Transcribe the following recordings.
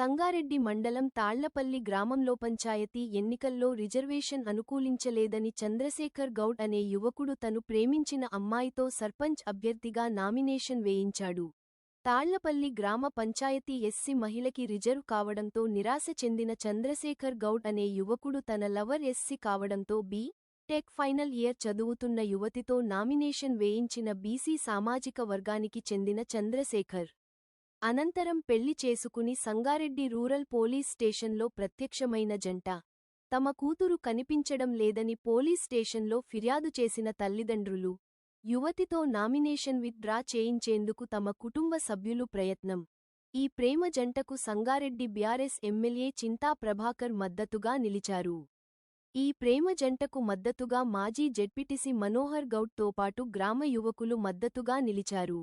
సంగారెడ్డి మండలం తాళ్ళపల్లి గ్రామంలో పంచాయతీ ఎన్నికల్లో రిజర్వేషన్ అనుకూలించలేదని చంద్రశేఖర్ గౌడ్ అనే యువకుడు తను ప్రేమించిన అమ్మాయితో సర్పంచ్ అభ్యర్థిగా నామినేషన్ వేయించాడు. తాళ్ళపల్లి గ్రామ పంచాయతీ ఎస్సీ మహిళకి రిజర్వ్ కావడంతో నిరాశ చెందిన చంద్రశేఖర్ గౌడ్ అనే యువకుడు తన లవర్ ఎస్సీ కావడంతో బి టెక్ ఫైనల్ ఇయర్ చదువుతున్న యువతితో నామినేషన్ వేయించిన బీసీ సామాజిక వర్గానికి చెందిన చంద్రశేఖర్. అనంతరం పెళ్ళి చేసుకుని సంగారెడ్డి రూరల్ పోలీస్ స్టేషన్లో ప్రత్యక్షమైన జంట. తమ కూతురు కనిపించడం లేదని పోలీస్ స్టేషన్లో ఫిర్యాదు చేసిన తల్లిదండ్రులు. యువతితో నామినేషన్ విత్ డ్రా చేయించేందుకు తమ కుటుంబ సభ్యులు ప్రయత్నం. ఈ ప్రేమ జంటకు సంగారెడ్డి బీఆర్ఎస్ ఎమ్మెల్యే చింతా ప్రభాకర్ మద్దతుగా నిలిచారు. ఈ ప్రేమ జంటకు మద్దతుగా మాజీ జెడ్పీటీసీ మనోహర్ గౌడ్తో పాటు గ్రామ యువకులు మద్దతుగా నిలిచారు.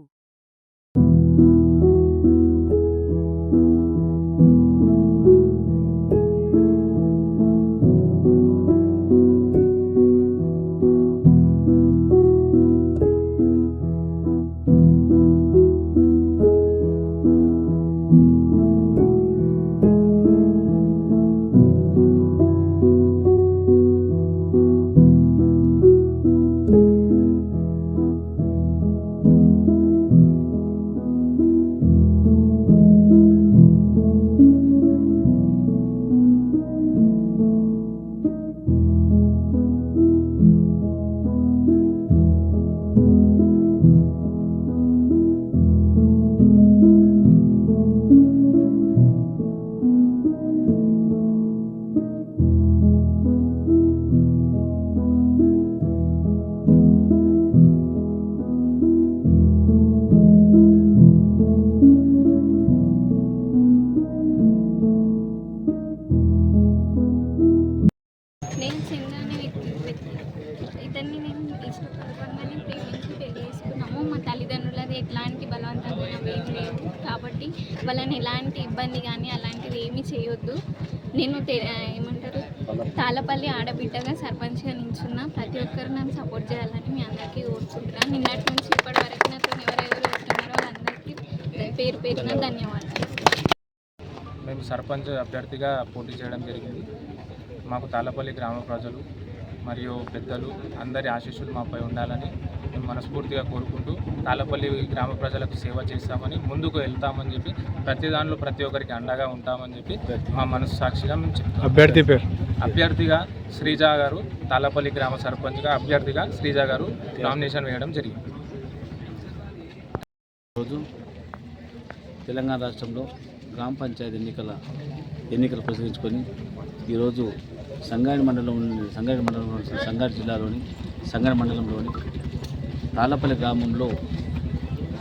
చంద్రాన్ని వ్యక్తి ఇతన్ని నేను ఇష్టపూర్వకంగానే ప్రేమించి పెళ్ళి చేసుకున్నాము. మా తల్లిదండ్రులది ఎట్లాంటి బలవంతమైన ఏం లేవు కాబట్టి వాళ్ళని ఎలాంటి ఇబ్బంది కానీ అలాంటిది ఏమీ చేయొద్దు. నేను ఏమంటారు? తాళపల్లి ఆడబిడ్డగా సర్పంచ్గా నించున్న ప్రతి ఒక్కరు నన్ను సపోర్ట్ చేయాలని మీ అందరికీ కోరుకుంటున్నాను. నిన్నటి నుంచి ఇప్పటి వరకు నాతో ఎవరెవరు వస్తున్నారో వాళ్ళందరికీ పేరు పేరున ధన్యవాదాలు. మేము సర్పంచ్ అభ్యర్థిగా పోటీ చేయడం జరిగింది. మాకు తాళ్ళపల్లి గ్రామ ప్రజలు మరియు పెద్దలు అందరి ఆశీస్సులు మాపై ఉండాలని మేము మనస్ఫూర్తిగా కోరుకుంటూ తాళ్ళపల్లి గ్రామ ప్రజలకు సేవ చేస్తామని ముందుకు వెళ్తామని చెప్పి ప్రతి దానిలో ప్రతి ఒక్కరికి అండగా ఉంటామని చెప్పి మా మనసు సాక్షిగా మేము చెప్తాం అభ్యర్థి పేరు? అభ్యర్థిగా శ్రీజ గారు తాళ్ళపల్లి గ్రామ సర్పంచ్గా అభ్యర్థిగా శ్రీజ గారు నామినేషన్ వేయడం జరిగింది. రోజు తెలంగాణ రాష్ట్రంలో గ్రామ పంచాయతీ ఎన్నికల ఎన్నికలు ప్రసరించుకొని ఈరోజు సంగారెడ్డి మండలం సంగారెడ్డి మండలం సంగారెడ్డి జిల్లాలోని సంగారెడ్డి మండలంలోని తాళ్ళపల్లి గ్రామంలో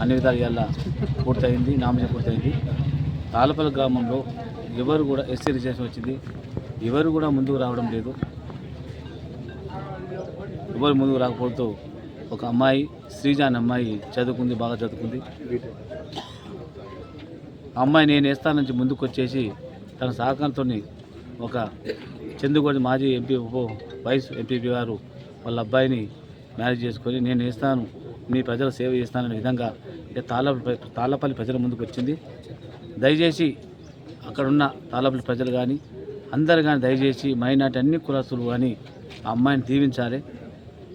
అన్ని విధాలు పూర్తయింది నామినేషన్ పూర్తయింది. తాళ్ళపల్లి గ్రామంలో ఎవరు కూడా ఎస్సీ రిజర్వేషన్ వచ్చింది ఎవరు కూడా ముందుకు రావడం లేదు. ఎవరు ముందుకు రాకపోవడంతో ఒక అమ్మాయి శ్రీజ అనే అమ్మాయి చదువుకుంది బాగా చదువుకుంది. ఆ అమ్మాయి నేను స్థానం నుంచి ముందుకు వచ్చేసి తన సహకారంతో ఒక చందుగోడి మాజీ ఎంపీ ఉప వైస్ ఎంపీపీ గారు వాళ్ళ అబ్బాయిని మ్యారేజ్ చేసుకొని నేను ఇస్తాను మీ ప్రజల సేవ చేస్తాననే విధంగా ఈ తాళ్ళపల్లి ప్రజల ముందుకు వచ్చింది. దయచేసి అక్కడున్న తాళ్ళపల్లి ప్రజలు కానీ అందరు కానీ దయచేసి మైనాటి అన్ని కులస్తులు కానీ ఆ అమ్మాయిని దీవించాలి.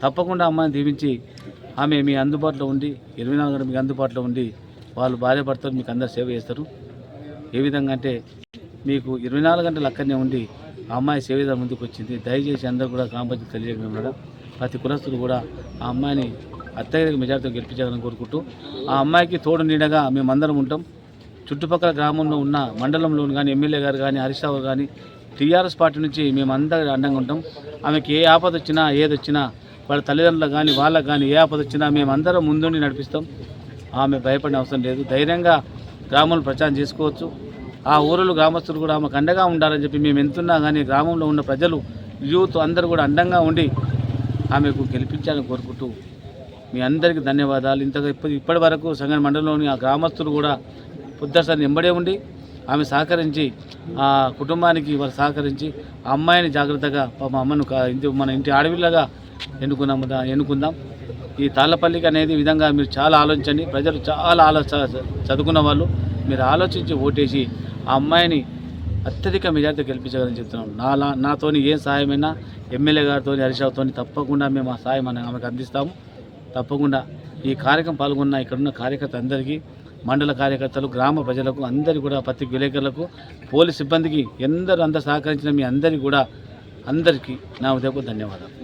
తప్పకుండా అమ్మాయిని దీవించి ఆమె మీ అందుబాటులో ఉండి ఇరవై నాలుగు గంటలు మీకు అందుబాటులో ఉండి వాళ్ళు భార్య భర్తలు మీకు అందరు సేవ చేస్తారు. ఏ విధంగా అంటే మీకు ఇరవై నాలుగు గంటలు అక్కడనే ఉండి ఆ అమ్మాయి సేవ ముందుకు వచ్చింది. దయచేసి అందరూ కూడా కాంపతి పంచాయతీ తెలియజేయడం ప్రతి కులస్తులు కూడా ఆ అమ్మాయిని అత్యధిక మెజార్టీతో గెలిపించాలని కోరుకుంటూ ఆ అమ్మాయికి తోడు నీడగా మేమందరం ఉంటాం. చుట్టుపక్కల గ్రామంలో ఉన్న మండలంలో కానీ ఎమ్మెల్యే గారు కానీ హరీష్ రావు కానీ టీఆర్ఎస్ పార్టీ నుంచి మేమందరూ అండంగా ఉంటాం. ఆమెకి ఏ ఆపద వచ్చినా ఏది వచ్చినా వాళ్ళ తల్లిదండ్రులకు కానీ వాళ్ళకి కానీ ఏ ఆపద వచ్చినా మేమందరం ముందుండి నడిపిస్తాం. ఆమె భయపడిన అవసరం లేదు. ధైర్యంగా గ్రామంలో ప్రచారం చేసుకోవచ్చు. ఆ ఊరిలో గ్రామస్తులు కూడా ఆమెకు అండగా ఉండాలని చెప్పి మేము ఎంతున్నా కానీ గ్రామంలో ఉన్న ప్రజలు యూత్ అందరూ కూడా అండంగా ఉండి ఆమెకు గెలిపించాలని కోరుకుంటూ మీ అందరికీ ధన్యవాదాలు. ఇంతగా ఇప్పటి ఇప్పటి వరకు సంగ మండలంలోని ఆ గ్రామస్తులు కూడా పొద్దుసారి ఎంబడే ఉండి ఆమె సహకరించి ఆ కుటుంబానికి వారు సహకరించి ఆ అమ్మాయిని జాగ్రత్తగా మా అమ్మను ఇంటి మన ఇంటి ఆడవిల్లగా ఎన్నుకున్నాము ఎన్నుకుందాం. ఈ తాళ్ళపల్లికి అనేది విధంగా మీరు చాలా ఆలోచించండి. ప్రజలు చాలా ఆలో చదువుకున్న వాళ్ళు. మీరు ఆలోచించి ఓటేసి ఆ అమ్మాయిని అత్యధిక మెజార్టీ గెలిపించగలని చెప్తున్నాం నా నాతోని ఏ సహాయమైనా ఎమ్మెల్యే గారితో హరీష్ తప్పకుండా మేము ఆ సాయం అని ఆమెకు అందిస్తాము. తప్పకుండా ఈ కార్యక్రమం పాల్గొన్న ఇక్కడున్న కార్యకర్త అందరికీ మండల కార్యకర్తలు గ్రామ ప్రజలకు అందరికీ కూడా పత్రిక విలేకరులకు పోలీస్ సిబ్బందికి ఎందరూ అందరు సహకరించిన మీ అందరికీ కూడా అందరికీ నా ఉదయపు ధన్యవాదాలు.